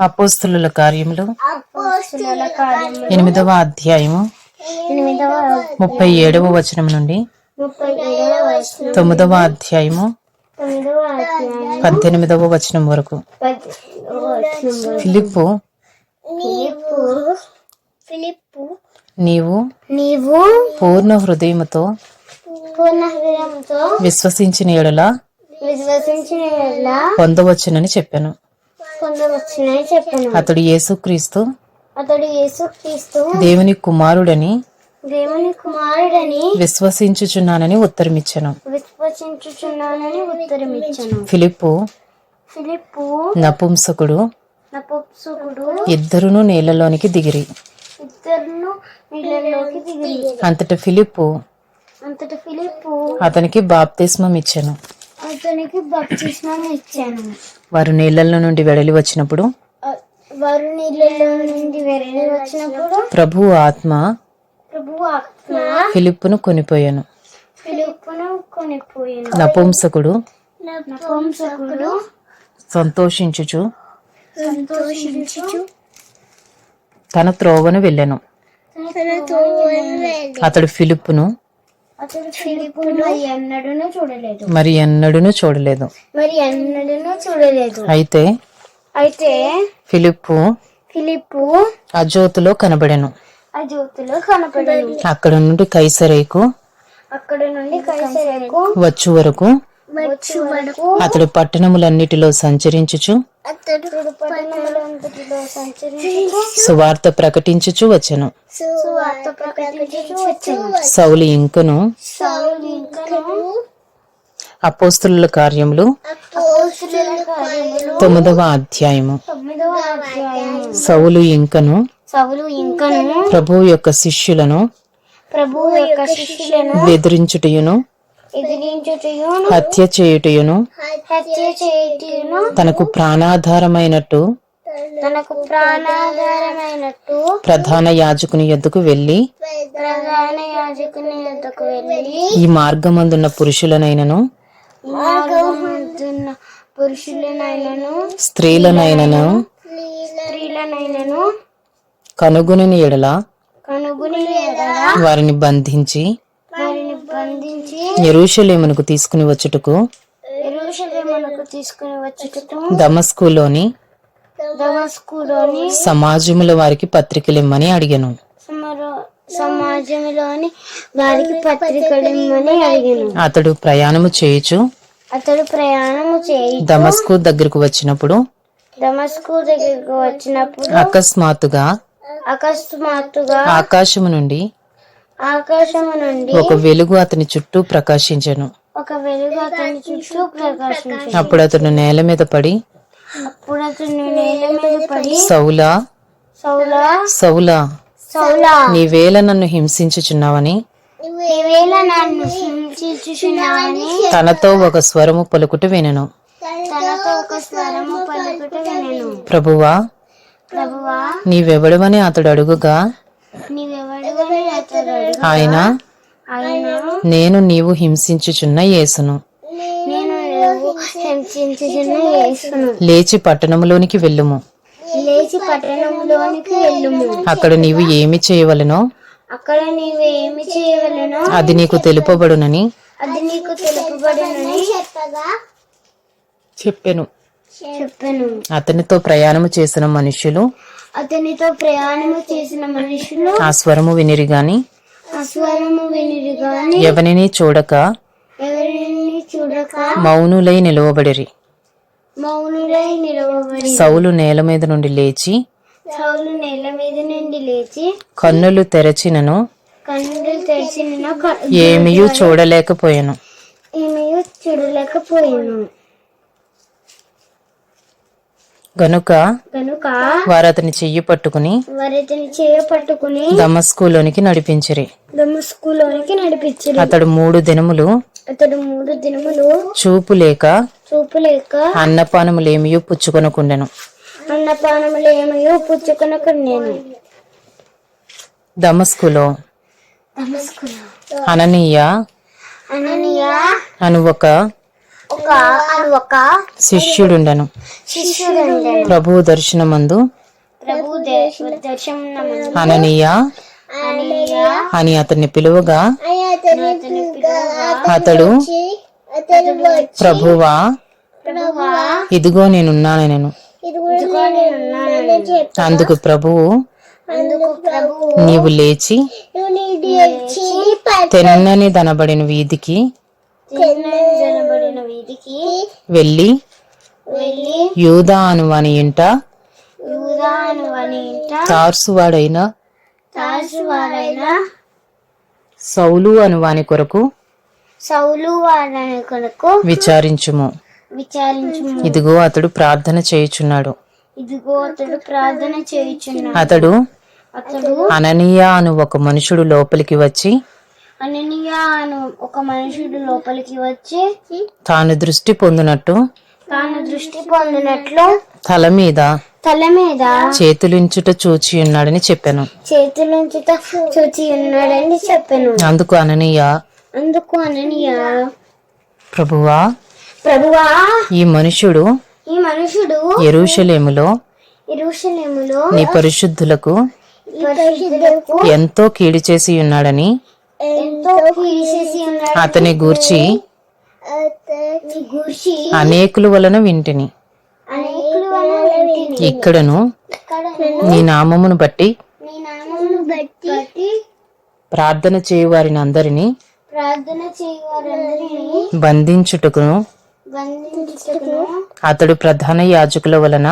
అపోస్తుల కార్యములు. ఎనిమిదవ అధ్యాయము. ముప్పై ఏడవ వచనం నుండి తొమ్మిదవ అధ్యాయము. పద్దెనిమిదవ వచనం వరకు. ఫిలిప్పు. నీవు ఫిలిప్పు. నీవు నీవు పూర్ణ హృదయముతో పూర్ణ హృదయంతో విశ్వసించిన ఎడల విశ్వసించిన పొందవచ్చునని చెప్పాను. పొందవచ్చునని చెప్పాను. అతడు యేసుక్రీస్తు అతడు యేసుక్రీస్తు దేవుని కుమారుడని దేవుని కుమారుడని విశ్వసించుచున్నానని ఉత్తరమిచ్చాను. విశ్వసించుచున్నానని ఉత్తరమిచ్చాను. ఫిలిప్పు ఫిలిప్పు నపుంసకుడు నపుంసకుడు ఇద్దరును నీళ్ళలోనికి దిగిరి. ఇద్దరును నీళ్ళలోకి దిగి అంతట ఫిలిప్పు అంతటి ఫిలిప్పు అతనికి బాప్తిస్మం ఇచ్చాను అతనికి బప్తిస్మం ఇచ్చాను. వారు నీళ్ళలో నుండి వెడలి వచ్చినప్పుడు? వారు నీళ్ళలో నుండి వచ్చినప్పుడు ప్రభు ఆత్మ ప్రభు ఆత్మ ఫిలిప్పును కొనిపోయాను. ఫిలిప్పును కొనిపోయాను. నపుంసకుడు నపుంసకుడు సంతోషించుచు సంతోషించు తన త్రోవను వెళ్ళాను. అతడు ఫిలిప్పును అతడు ఫిలిప్పును ఎన్నడూను చూడలేదు. మరి ఎన్నడూను చూడలేదు. మరి ఎన్నడూను చూడలేదు. అయితే అయితే ఫిలిప్పు ఫిలిప్పు అజోతులో కనబడెను. ఆ జ్యోతిలో కనపడను అక్కడ నుండి కైసరేకు అక్కడ నుండి కైసరకు వచ్చి వరకు అతడు పట్టణములన్నిటిలో సంచరించుచు సువార్త ప్రకటించుచు వచ్చెను. సౌలు ఇంకను అపోస్తుల కార్యములు తొమ్మిదవ అధ్యాయము. సౌలు ఇంకను ప్రభువు యొక్క శిష్యులను ప్రభు యొక్క శిష్యులను బెదిరించుటయును. హత్య చేయుటయును. తనకు ప్రాణాధారమైనట్టు. తనకు ప్రాణాధారమైనట్టు. ప్రధాన యాజకుని ఎద్దుకు వెళ్ళి ప్రధాన యాజకుని వద్దకు వెళ్ళి. ఈ మార్గమందున్న పురుషులనైనను. మార్గమందున్న పురుషులనైనను. స్త్రీలనైనను. స్త్రీలనైనను. కనుగొనని ఎడల. కనుగొని ఎడల. వారిని బంధించి. బంధించి ఎరుషలేమునకు తీసుకుని వచ్చుటకు ఎరుషలేమునకు తీసుకుని వచ్చుటకు దమస్కులోని దమస్కులోని సమాజముల వారికి పత్రికలిమ్మని అడిగాను. సమరో సమాజంలోని వారికి పత్రికలిమ్మని అడిగాను. అతడు ప్రయాణము చేయుచు అతడు ప్రయాణము చేయి దమస్కు దగ్గరకు వచ్చినప్పుడు దమస్కు దగ్గరకు వచ్చినప్పుడు అకస్మాత్తుగా అకస్మాత్తుగా ఆకాశము నుండి ఆకాశము నుండి ఒక వెలుగు అతని చుట్టూ ప్రకాశించెను. ఒక వెలుగు అతని చుట్టూ ప్రకాశించింది అప్పుడు అతడు నేల మీద పడి అప్పుడు అతను నేల మీద పడి సౌలా సౌలా సౌలా సౌలా. నీవేళ నన్ను హింసించుచున్నావని నీవేళ నన్ను హింసించుచున్నావని తనతో ఒక స్వరము పలుకుట వినెను. తనతో ఒక స్వరము పలుకుట వినెను. ప్రభువా ప్రభువా నీవెవడవని అతడు అడుగుగా నీవెవడివని ఆయన? నేను నీవు హింసించుచున్న యేసును. లేచి పట్టణములోనికి వెళ్ళుము. లేచి పట్టణంలోనికి వెళ్ళుము. అక్కడ నీవు ఏమి చేయవలెనో? అక్కడ నీవు ఏమి చేయవలెనో? అది నీకు తెలుపబడునని? అది నీకు తెలుపబడునని చెప్పగా? చెప్పెను. చెప్పాను. అతనితో ప్రయాణము చేసిన మనుష్యులు అతనితో ప్రయాణము చేసిన మనుషులు? ఆ స్వరము వినిరి గాని? ఎవరిని చూడక మౌనులై నిలువబడిరి. సౌలు నేల మీద నుండి లేచి సౌలు నేల మీద నుండి లేచి కన్నులు తెరచినను. కన్నులు తెరిచిన ఏమీయూ చూడలేకపోయాను. ఏమీ చూడలేకపోయాను. గనుక కనుక వారు అతని చెయ్యి పట్టుకుని వారితని చేయ పట్టుకుని దమస్కులోనికి నడిపించిరి. దమస్కులోనికి నడిపించారు. అతడు మూడు దినములు అతడు మూడు దినములు చూపు లేక చూపు లేక అన్నపానములేమియూ పుచ్చుకొనకుండెను. అన్నపానములు ఏమయో పుచ్చుకొనకు నేను దమస్కులో దమస్కులో అననీయ అననీయ అను ఒక ఒక శిష్యుడుండెను. దర్శనమందు ప్రభు దర్శనం అననీయ అని అతన్ని పిలువగా అతడు ప్రభువా ఇదిగో నేనున్నాను నేను అందుకు ప్రభువు నీవు లేచి తెన్నని దనబడిన వీధికి వెళ్ళి వెళ్ళి యూదా అను ఇంట తార్సువాడైన సౌలు అను వాని కొరకు సౌలు వారని కొరకు విచారించుము. విచారించు ఇదిగో అతడు ప్రార్థన చేయుచున్నాడు. ఇదిగో అతడు ప్రార్థన చేయుచున్నాడు. అతడు అతడు అననీయ అను ఒక మనుషుడు లోపలికి వచ్చి అననీయ అను ఒక మనుషుడు లోపలికి వచ్చి తాను దృష్టి పొందినట్టు తాను దృష్టి పొందినట్లు తల మీద తల మీద చేతులించుట చూచి ఉన్నాడని చెప్పాను. చేతులుంచి చూచి ఉన్నాడని చెప్పాను. అందుకు అననీయ అందుకు అననీయ. ప్రభువా ప్రభువా ఈ మనుషుడు ఈ మనుషుడు ఎరుషలేములో ఇరుషలేములో నీ పరిశుద్ధులకు ఎంతో కీడు చేసి ఉన్నాడని ఎంతో అతని గూర్చి అనేకుల వలన వింటిని. అనేకులు వింటిని. ఇక్కడను ఇక్కడ నీ నామమును బట్టి నీ నామమును బట్టి ప్రార్థన చేయు వారిని అందరినీ బంధించుటకును అతడు ప్రధాన యాజకుల వలన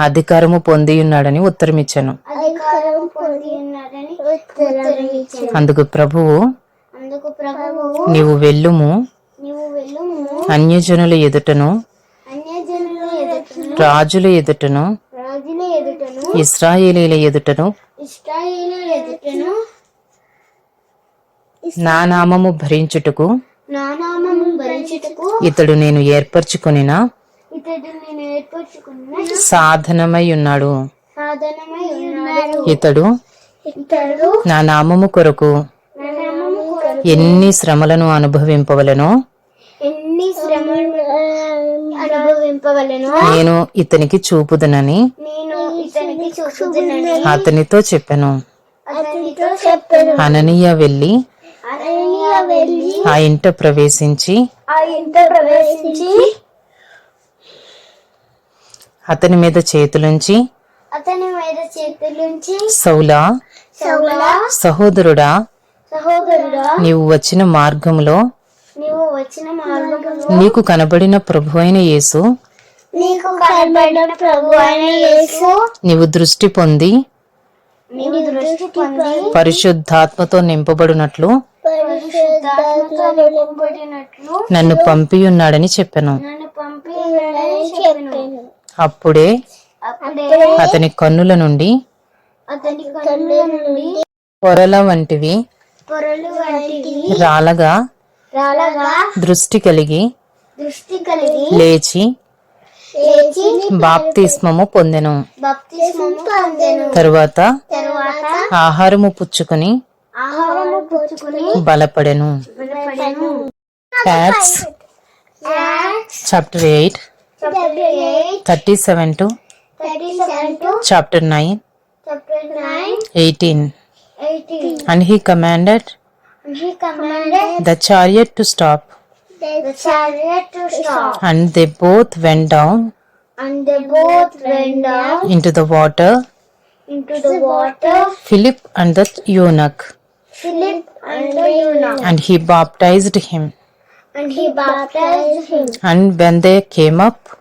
అధికారము పొంది ఉన్నాడని ఉత్తరమిచ్చాను. అందుకు ప్రభువు నీవు వెళ్ళుము. అన్యజనుల ఎదుటను రాజుల ఎదుటను ఇస్రాయేలీల ఎదుటను ఇస్రాయేలు ఎదుటను నా నామము భరించుటకు నా నామము భరించుటకు ఇతడు నేను ఏర్పరచుకొనిన ఇతడు సాధనమై ఉన్నాడు సాధనమై ఉన్నాడు ఇతడు ఇతడు నా నామము కొరకు ఎన్ని శ్రమలను అనుభవింపవలెనో ఎన్ని శ్రమలు అనుభవింపవలను నేను ఇతనికి చూపుదనని నేను ఇతనికి చూపుతున్నని అతనితో చెప్పాను. అతనితో చెప్పాను. అననీయ వెళ్ళి అననీయ వెళ్ళి ఆ ఇంట ప్రవేశించి ఆ ఇంట ప్రవేశించి అతని మీద చేతులుంచి అతని మీద చేతులుంచి సౌలా సౌల సహోదరుడా సహోదరుడా నీవు వచ్చిన మార్గంలో నీవు వచ్చిన మార్గంలో నీకు కనబడిన ప్రభు అయిన యేసు నీకు కనబడిన ప్రభు అయిన యేసు నీవు దృష్టి పొంది నీవు దృష్టి పొంది పరిశుద్ధాత్మతో నింపబడినట్లు నన్ను పంపియున్నాడని చెప్పాను. నన్ను పంపి ఉన్నాడని చెప్పాను. అప్పుడే అతని కన్నుల నుండి పొరల వంటివి రాలగా దృష్టి కలిగి లేచి బాప్తిస్మము పొందెను. తరువాత ఆహారము పుచ్చుకొని బలపడెను. Chapter eight 37 to 37 to chapter 9 chapter 9 18 18 and he commanded and he commanded the chariot to stop. the chariot to stop. And they both went down and they both went down into the water. into the water. Philip and the eunuch. Philip and the eunuch. And he baptized him. And he baptized him. And when they came up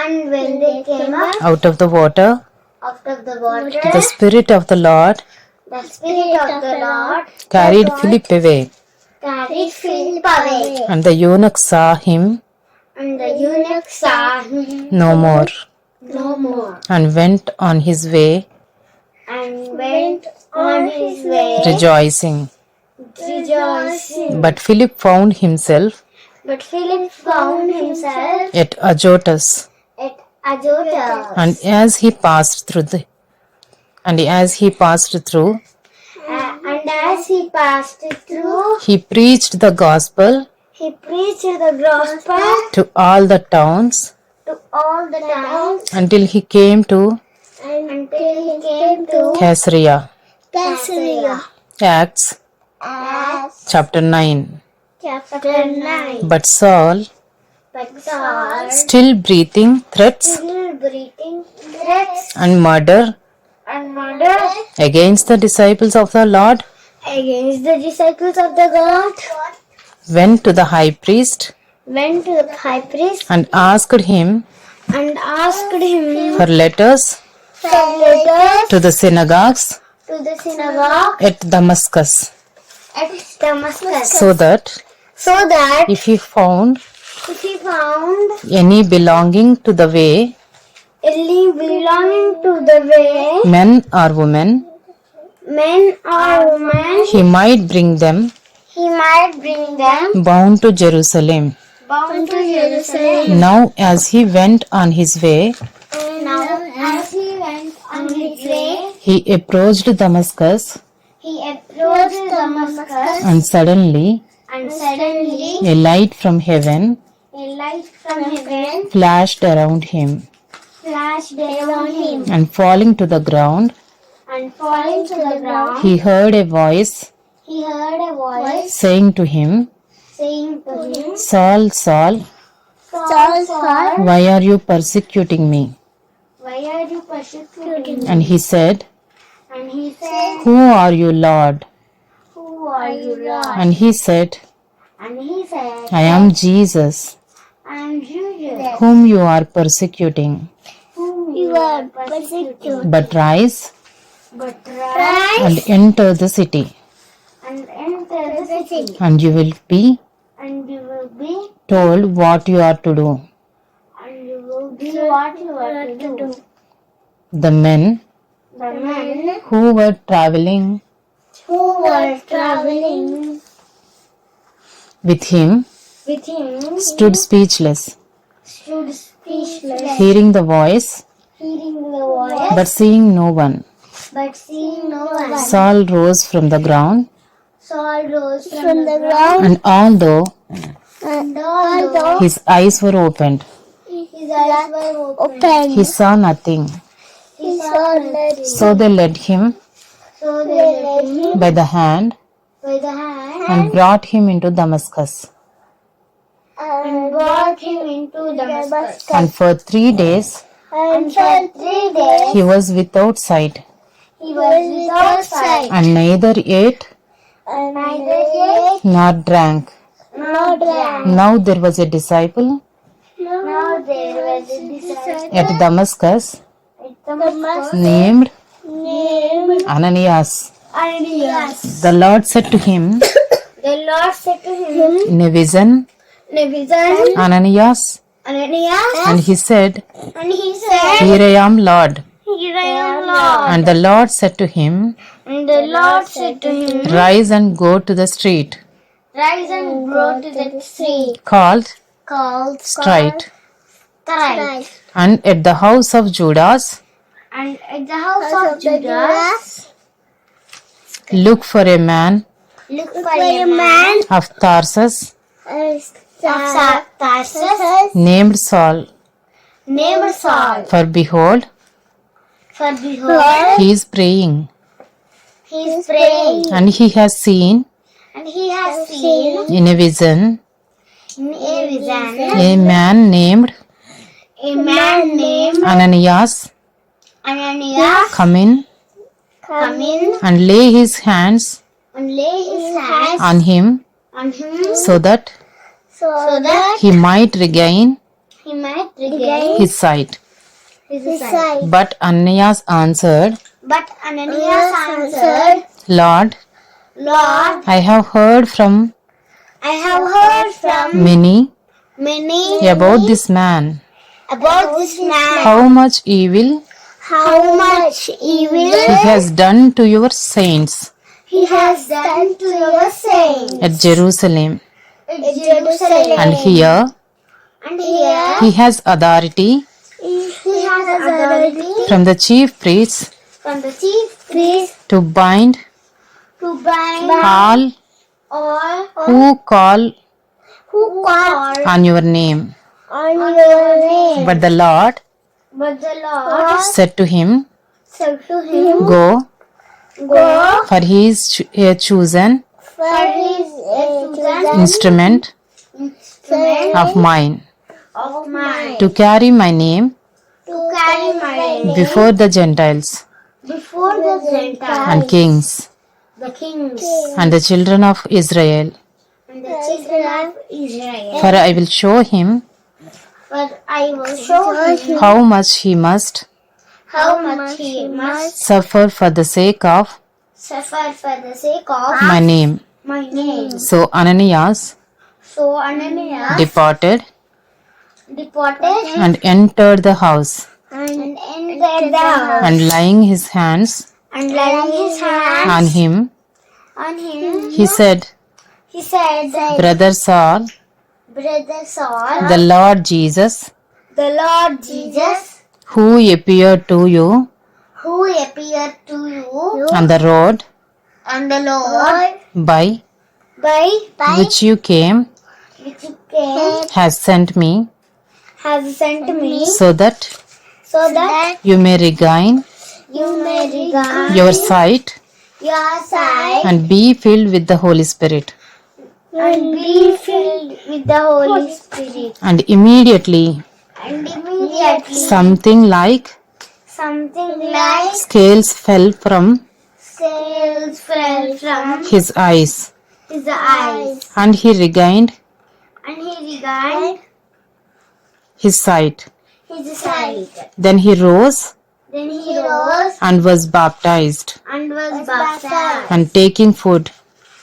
and when they came up out of the water? out of the water, the spirit of the lord the Spirit of the Lord carried philip away. carried Philip away, and the eunuch saw him and the eunuch saw him no more. no more, and went on his way and went on his way, rejoicing. rejoicing. but philip found himself But Philip found himself at azotus at Azotus. And as he passed through the and as he passed through and as As he passed through, he preached the gospel he preached the gospel to all the towns to all the towns until he came to until he came to Caesarea. Caesarea. Acts Acts chapter 9. chapter 9. But Saul, still breathing threats still breathing threats. and murder and murder. against the disciples of the Lord, against the disciples of the God, went to the high priest went to the high priest and asked him and asked him for letters for letters to the synagogues to the synagogue at Damascus, at Damascus, so that so that if he found if he found any belonging to the way, any belonging to the way, men or women, men or women, he might bring them. He might bring them. Bound to Jerusalem. bound to Jerusalem. Now, as he went on his way, Now, as he went on his way, he approached Damascus, he approached Damascus, and suddenly and suddenly a light from heaven a light from heaven flashed around him, flashed around him, and falling to the ground, and falling to the ground, he heard a voice he heard a voice saying to him, saying to him, Saul, Saul, Saul, Saul, why are you persecuting me? why are you persecuting me? And he said, And he said, Who are you, Lord? Who are you, Lord? And he said, And he said, I am Jesus, I am Jesus, whom you are persecuting. you are persecuting. But rise But rise and enter the city, and enter the city, and you will be and you will be, told what you are to do. and you will be what you are to do. The men The men who were traveling who were traveling with him with him stood speechless, stood speechless, hearing the voice, hearing the voice, but seeing no one. but seeing no one. Saul rose from the ground, Saul rose from, the ground, and although and although his eyes were opened, his eyes were open, he saw nothing. he saw nothing. So they led him So they led him by the hand by the hand and brought him into Damascus. And brought him into Damascus. And for three days And for three days he was without sight, he was without sight, and neither ate and neither ate nor drank. nor drank. Now there was a disciple Now there was a disciple at Damascus at Damascus named named Ananias. Ananias. The Lord said to him The Lord said to him, in a vision, Nebuchadnezzar, Ananias, Ananias, and he said, and he said, Here I am, Lord. Here I am, Lord. And the Lord said to him, And the Lord said to him, Rise and go to the street. Rise and go to the street. called called Straight, Straight, and at the house of Judas, and at the house of Judas, look for a man look for a man of Tarsus of Tarsus named Saul. named Saul. For behold, For behold, he is praying, he is praying, and he has seen and he has seen in a vision in a vision a man named a man named Ananias Ananias come in come in and lay his hands and lay his hands on him on him so that so that he might regain he might regain his sight. his sight. But Ananias answered, But Ananias answered, Lord, Lord, I have heard from I have heard from many many about this man, about this man, how much evil how much evil he has done to your saints he has done to your saints at Jerusalem. At Jerusalem. And here? And here? He has authority? He has authority from the chief priests? from the chief priest to bind? to bind all all who call? who call? on your name. on your name. But the Lord But the Lord said to him, said to him, Go, Go, for he is cho- a chosen for his instrument instrument of mine. Of mine. To carry my name to carry my name. before the Gentiles. Before the Gentiles. And kings. The kings. And the children of Israel. and the children of Israel. For I will show him But I will show him how much he must how much he must suffer for the sake of suffer for the sake of my name. My name. So Ananias So Ananias departed departed and entered the house, and entered the house. And laying his hands and laying his hands on him, on him, he said, he said, Brother Saul, Brother Saul, the Lord Jesus, the Lord Jesus, who appeared to you who appeared to you on the road on the Lord by by, by which you came, which you came, has sent me, has sent me so that so that you may regain you may regard your sight your sight and be filled with the Holy Spirit. and be filled with the Holy Spirit. And immediately And immediately something like something like scales fell from scales fell from his eyes, his eyes, and he regained and he regained his sight. his sight. Then he rose Then he rose and was baptized, and was baptized. and taking food,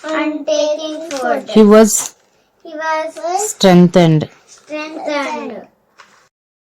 And taking food, he was he was strengthened. strengthened.